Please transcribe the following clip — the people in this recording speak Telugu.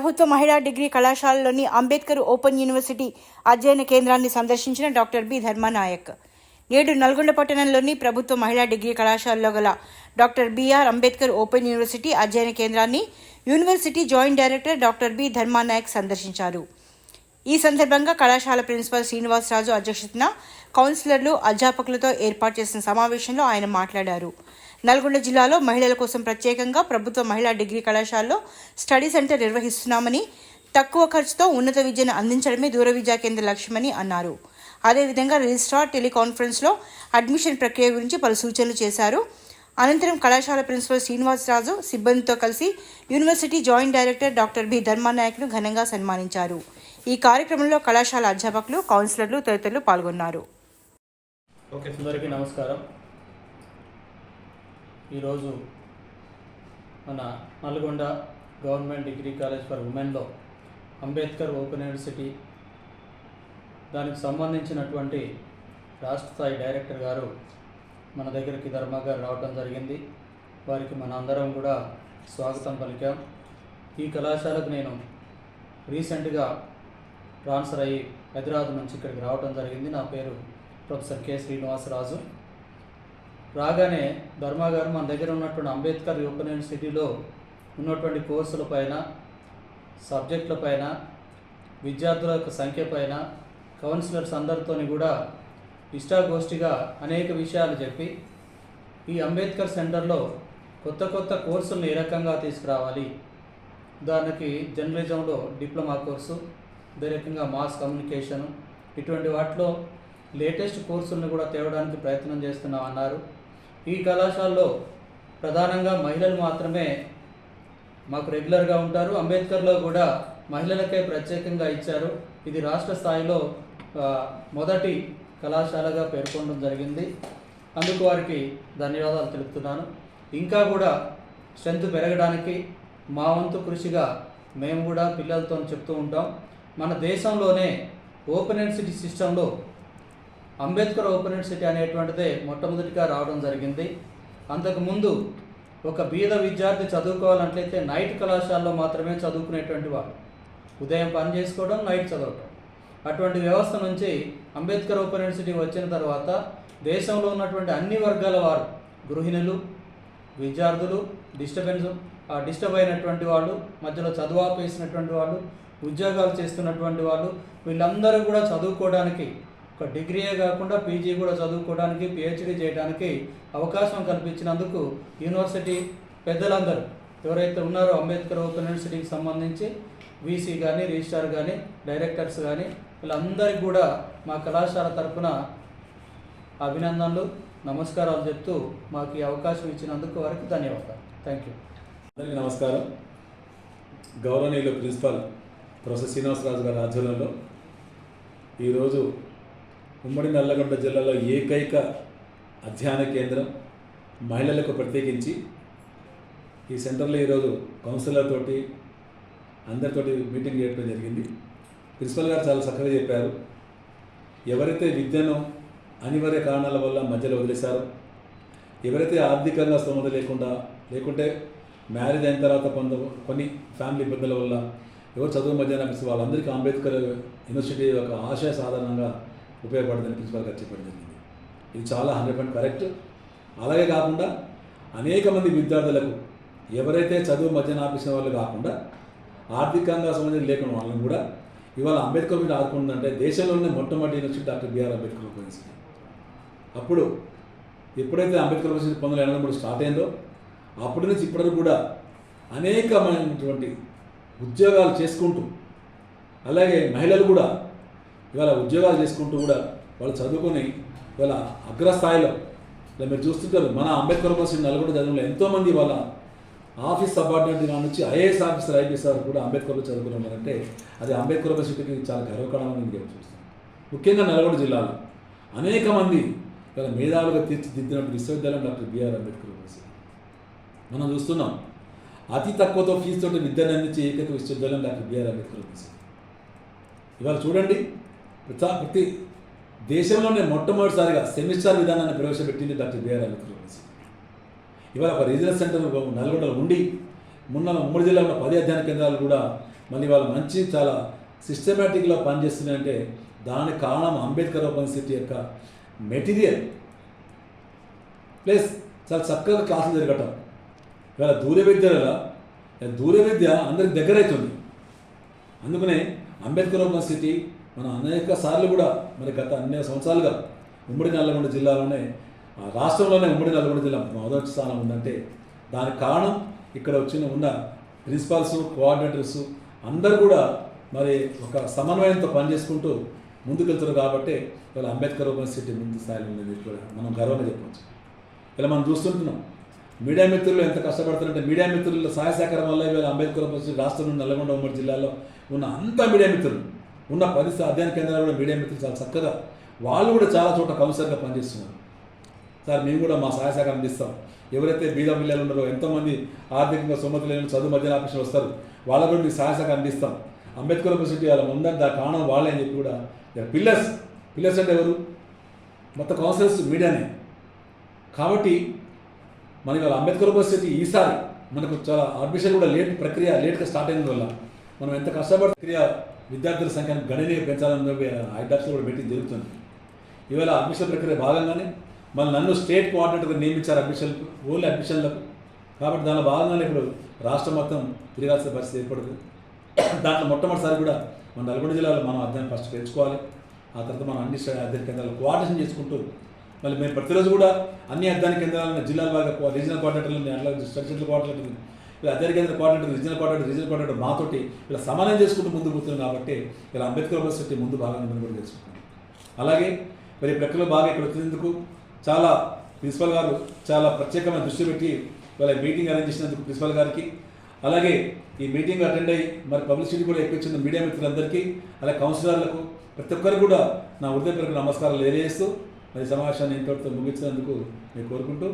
ప్రభుత్వ మహిళా డిగ్రీ కళాశాలలోని అంబేద్కర్ ఓపెన్ యూనివర్సిటీ అధ్యయన కేంద్రాన్ని సందర్శించిన డాక్టర్ బి ధర్మానాయక్. నేడు నల్గొండ పట్టణంలోని ప్రభుత్వ మహిళా డిగ్రీ కళాశాలలో గల doctor BR Ambedkar open university అధ్యయన కేంద్రాన్ని university joint director doctor B Dharmanayak సందర్శించారు. ఈ సందర్భంగా కళాశాల ప్రిన్సిపల్ శ్రీనివాసరాజు అధ్యక్షతన కౌన్సిలర్లు అధ్యాపకులతో ఏర్పాటు చేసిన సమావేశంలో ఆయన మాట్లాడారు. నల్గొండ జిల్లాలో మహిళల కోసం ప్రత్యేకంగా ప్రభుత్వ మహిళా డిగ్రీ కళాశాలలో స్టడీ సెంటర్ నిర్వహిస్తున్నామని తక్కువ ఖర్చుతో ఉన్నత విద్యను అందించడమే దూర విద్యా కేంద్ర లక్ష్యమని అన్నారు. అదేవిధంగా రిజిస్ట్రార్ టెలికాన్ఫరెన్స్లో అడ్మిషన్ ప్రక్రియ గురించి పలు సూచనలు చేశారు. అనంతరం కళాశాల ప్రిన్సిపల్ శ్రీనివాసరాజు సిబ్బందితో కలిసి university joint director doctor B ధర్మానాయక్ను ఘనంగా సన్మానించారు. ఈ కార్యక్రమంలో కళాశాల అధ్యాపకులు కౌన్సిలర్లు తదితరులు పాల్గొన్నారు. ఓకే నమస్కారం. ఈరోజు మన Nalgonda government degree college for ఉమెన్లో Ambedkar open university దానికి సంబంధించినటువంటి రాష్ట్ర స్థాయి డైరెక్టర్ గారు మన దగ్గరికి ధర్మ గారు రావడం జరిగింది. వారికి మన అందరం కూడా స్వాగతం పలికాం. ఈ కళాశాలకు నేను రీసెంట్గా ట్రాన్స్ఫర్ అయ్యి హైదరాబాద్ నుంచి ఇక్కడికి రావడం జరిగింది. నా పేరు ప్రొఫెసర్ కె శ్రీనివాసరాజు. రాగానే ధర్మా గారు మన దగ్గర ఉన్నటువంటి అంబేద్కర్ ఓపెన్ యూనివర్సిటీలో ఉన్నటువంటి కోర్సుల పైన సబ్జెక్టుల పైన విద్యార్థుల యొక్క సంఖ్య పైన కౌన్సిలర్స్ అందరితో కూడా ఇష్టాగోష్ఠిగా అనేక విషయాలు చెప్పి ఈ అంబేద్కర్ సెంటర్లో కొత్త కొత్త కోర్సులను ఏ రకంగా తీసుకురావాలి? ఉదాహరణకి జర్నలిజంలో డిప్లొమా కోర్సు అదే రకంగా మాస్ కమ్యూనికేషను ఇటువంటి వాటిలో లేటెస్ట్ కోర్సులను కూడా తేవడానికి ప్రయత్నం చేస్తున్నామన్నారు. అన్నారు ఈ కళాశాలలో ప్రధానంగా మహిళలు మాత్రమే మాకు రెగ్యులర్గా ఉంటారు. అంబేద్కర్లో కూడా మహిళలకే ప్రత్యేకంగా ఇచ్చారు. ఇది రాష్ట్ర స్థాయిలో మొదటి కళాశాలగా పేర్కొనడం జరిగింది. అందుకు వారికి ధన్యవాదాలు తెలుపుతున్నాను. ఇంకా కూడా స్ట్రెంత్ పెరగడానికి మా వంతు కృషిగా మేము కూడా పిల్లలతో చెప్తూ ఉంటాం. మన దేశంలోనే ఓపెన్ ఎన్సిటీ సిస్టంలో అంబేద్కర్ ఓపెన్ సిటీ అనేటువంటిదే మొట్టమొదటిగా రావడం జరిగింది. అంతకుముందు ఒక బీద విద్యార్థి చదువుకోవాలంటైతే నైట్ కళాశాలలో మాత్రమే చదువుకునేటువంటి వాడు. ఉదయం పని చేసుకోవడం నైట్ చదవటం. అటువంటి వ్యవస్థ నుంచి అంబేద్కర్ ఓపెన్ యూనివర్సిటీ వచ్చిన తర్వాత దేశంలో ఉన్నటువంటి అన్ని వర్గాల వారు గృహిణులు విద్యార్థులు డిస్టర్బెన్స్ డిస్టర్బ్ అయినటువంటి వాళ్ళు మధ్యలో చదువు ఆపేసినటువంటి వాళ్ళు ఉద్యోగాలు చేస్తున్నటువంటి వాళ్ళు వీళ్ళందరూ కూడా చదువుకోవడానికి ఒక డిగ్రీయే కాకుండా పీజీ కూడా చదువుకోవడానికి పిహెచ్డీ చేయడానికి అవకాశం కల్పించినందుకు యూనివర్సిటీ పెద్దలందరూ ఎవరైతే ఉన్నారో అంబేద్కర్ ఓపెన్ యూనివర్సిటీకి సంబంధించి వీసీ కానీ రిజిస్ట్రార్ కానీ డైరెక్టర్స్ కానీ వీళ్ళందరికీ కూడా మా కళాశాల తరఫున అభినందనలు నమస్కారాలు చెప్తూ మాకు ఈ అవకాశం ఇచ్చినందుకు వారికి ధన్యవాదాలు. థ్యాంక్ యూ అందరికీ నమస్కారం. గౌరవనీయులు ప్రిన్సిపాల్ ప్రొఫెసర్ శ్రీనివాసరాజు గారి ఆధ్వర్యంలో ఈరోజు ఉమ్మడి నల్లగొండ జిల్లాలో ఏకైక అధ్యయన కేంద్రం మహిళలకు ప్రత్యేకించి ఈ సెంటర్లో ఈరోజు కౌన్సిలర్ తోటి అందరితోటి మీటింగ్ చేయడం జరిగింది. ప్రిన్సిపల్ గారు చాలా చక్కగా చెప్పారు. ఎవరైతే విద్యను అనివార్య కారణాల వల్ల మధ్యలో వదిలేశారో ఎవరైతే ఆర్థికంగా స్తోమత లేకుండా లేకుంటే మ్యారేజ్ అయిన తర్వాత కొంత కొన్ని ఫ్యామిలీ ఇబ్బందుల వల్ల ఎవరు చదువు మధ్య అనిపిస్తే వాళ్ళందరికీ అంబేద్కర్ యూనివర్సిటీ యొక్క ఆశయ సాధారణంగా ఉపయోగపడదని ప్రిన్సిపల్ గారు చెప్పడం జరిగింది. ఇది చాలా హండ్రెడ్ పర్సెంట్ కరెక్ట్ అలాగే కాకుండా అనేక మంది విద్యార్థులకు ఎవరైతే చదువు మధ్యన ఆపేసిన వాళ్ళు కాకుండా ఆర్థికంగా సంబంధించి లేకుండా వాళ్ళని కూడా ఇవాళ అంబేద్కర్ మీద ఆదుకుంటుందంటే దేశంలోనే మొట్టమొదటి university doctor B R Ambedkar ఉపయోగించింది అప్పుడు ఎప్పుడైతే అంబేద్కర్ యూనివర్సిటీ పంతొమ్మిది ఎనభై మూడు స్టార్ట్ అయిందో అప్పటి నుంచి ఇప్పటికి కూడా అనేకమైనటువంటి ఉద్యోగాలు చేసుకుంటూ అలాగే మహిళలు కూడా ఇవాళ ఉద్యోగాలు చేసుకుంటూ కూడా వాళ్ళు చదువుకొని ఇవాళ అగ్రస్థాయిలో ఇలా మీరు చూస్తుంటారు మన అంబేద్కర్ కోసం నల్గొండ చదువులో ఎంతోమంది వాళ్ళ ఆఫీస్ సబార్డినేట్ నా నుంచి ఐఏఎస్ ఆఫీసర్ ఐపీఎస్ కూడా అంబేద్కర్లో చదువుకున్నారంటే అది అంబేద్కర్ యూనివర్సిటీకి చాలా గర్వకారణమని నేను చూస్తాను. ముఖ్యంగా నల్గొండ జిల్లాలో అనేక మంది ఇలా మేధావులుగా తీర్చిదిద్దినటువంటి విశ్వవిద్యాలయం డాక్టర్ బిఆర్ అంబేద్కర్ యూనివర్సిటీ మనం చూస్తున్నాం అతి తక్కువతో ఫీజుతో విద్యను అందించే ఏకైక విశ్వవిద్యాలయం డాక్టర్ బిఆర్ అంబేద్కర్ యూనివర్సిటీ ఇవాళ చూడండి ప్రతి ప్రతి దేశంలోనే మొట్టమొదటిసారిగా సెమిస్టర్ విధానాన్ని ప్రవేశపెట్టింది డాక్టర్ బిఆర్ అంబేద్కర్ ఇవాళ ఒక రీజనల్ సెంటర్ నల్గొండలో ఉండి మొన్న ఉమ్మడి జిల్లాలో పది అధ్యయన కేంద్రాలు కూడా మళ్ళీ వాళ్ళు మంచి చాలా సిస్టమేటిక్గా పనిచేస్తున్నాయంటే దానికి కారణం అంబేద్కర్ ఓపెన్ సిటీ యొక్క మెటీరియల్. ప్లస్ చాలా చక్కగా క్లాసులు జరగటం. ఇవాళ దూర విద్యల దూర విద్య అందరికి దగ్గర అవుతుంది. అందుకనే అంబేద్కర్ ఓపెన్ సిటీ మనం అనేక సార్లు కూడా మరి గత అనేక సంవత్సరాలుగా ఉమ్మడి నల్లగొండ జిల్లాలోనే ఆ రాష్ట్రంలోనే ఉమ్మడి నల్లగొండ జిల్లా మొదటి స్థానం ఉందంటే దానికి కారణం ఇక్కడ వచ్చిన ఉన్న ప్రిన్సిపాల్స్ కోఆర్డినేటర్స్ అందరూ కూడా మరి ఒక సమన్వయంతో పనిచేసుకుంటూ ముందుకెళ్తారు కాబట్టి ఇవాళ అంబేద్కర్ యూనివర్సిటీ ముందు స్థాయిలో ఉంది కూడా మనం గర్వంగా చెప్పవచ్చు. ఇలా మనం చూస్తుంటున్నాం. మీడియా మిత్రులు ఎంత కష్టపడుతున్నారంటే మీడియా మిత్రుల సహాయ సహకారం వల్ల ఇవాళ అంబేద్కర్ యూనివర్సిటీ రాష్ట్రంలో నల్లగొండ ఉమ్మడి జిల్లాలో ఉన్న అంతా మీడియా మిత్రులు ఉన్న పరిస్థితి అధ్యయన కేంద్రాలు కూడా మీడియా మిత్రులు చాలా చక్కగా వాళ్ళు కూడా చాలా చోట్ల కౌన్సిలర్గా పనిచేస్తున్నారు. సార్ మేము కూడా మా సహాయ సహకారం అందిస్తాం. ఎవరైతే బీద పిల్లలు ఉన్నారో ఎంతోమంది ఆర్థికంగా సుమతి లేని చదువు మధ్యన ఆఫీసులు వస్తారు. వాళ్ళ కూడా మీకు సహాయ సహకారం అందిస్తాం. అంబేద్కర్ యూనివర్సిటీ వాళ్ళ ఉందని దాని కారణం వాళ్ళే అని చెప్పి కూడా పిల్లర్స్ పిల్లర్స్ అంటే ఎవరు? మొత్తం కౌన్సిలర్స్ మీడియానే. కాబట్టి మన ఇవాళ అంబేద్కర్ యూనివర్సిటీ ఈసారి మనకు చాలా అడ్మిషన్ కూడా లేట్ ప్రక్రియ లేట్గా స్టార్ట్ అయిన వల్ల మనం ఎంత కష్టపడి ప్రక్రియ విద్యార్థుల సంఖ్యను గణనీయంగా పెంచాలని చెప్పి కూడా మీటింగ్ జరుగుతుంది. ఇవాళ అడ్మిషన్ ప్రక్రియ భాగంగానే మళ్ళీ నన్ను స్టేట్ కోఆర్డినేటర్గా నియమించారు అడ్మిషన్ ఓన్లీ అడ్మిషన్లకు. కాబట్టి దానిలో భాగంగానే ఇప్పుడు రాష్ట్రం మొత్తం తిరగాల్సిన పరిస్థితి ఏర్పడుతుంది. దాంట్లో మొట్టమొదటిసారి కూడా మన నల్గొండ జిల్లాలో మనం అధ్యయనం ఫస్ట్ పెంచుకోవాలి. ఆ తర్వాత మనం అన్ని అధ్యయన కేంద్రాలు కోఆర్డినేషన్ చేసుకుంటూ మళ్ళీ మేము ప్రతిరోజు కూడా అన్ని అధ్యయన కేంద్రాలను జిల్లాల వారిగా రీజనల్ కోఆర్డినేటర్లు అట్లా స్ట్రక్చరల్ కోఆర్డినేటర్లు ఇలా అధ్యయన కేంద్ర coordinator regional coordinator regional coordinator మాతోటి ఇలా సమానం చేసుకుంటూ ముందు పోతున్నాం కాబట్టి ఇలా అంబేద్కర్ యూనివర్సిటీ ముందు భాగాన్ని మనం కూడా చేసుకుంటాం అలాగే మరి ప్రక్రియలో బాగా ఇక్కడ వచ్చినందుకు చాలా ప్రిన్సిపల్ గారు చాలా ప్రత్యేకమైన దృష్టి పెట్టి వాళ్ళ మీటింగ్ అరేంజ్ చేసినందుకు ప్రిన్సిపల్ గారికి అలాగే ఈ మీటింగ్ అటెండ్ అయ్యి మరి పబ్లిసిటీ కూడా ఎక్కువ మీడియా మిత్రులందరికీ అలాగే కౌన్సిలర్లకు ప్రతి ఒక్కరు కూడా నా హృదయపూర్వక నమస్కారాలు తెలియజేస్తూ మరి సమావేశాన్ని ఇంతటితో ముగించినందుకు నేను కోరుకుంటూ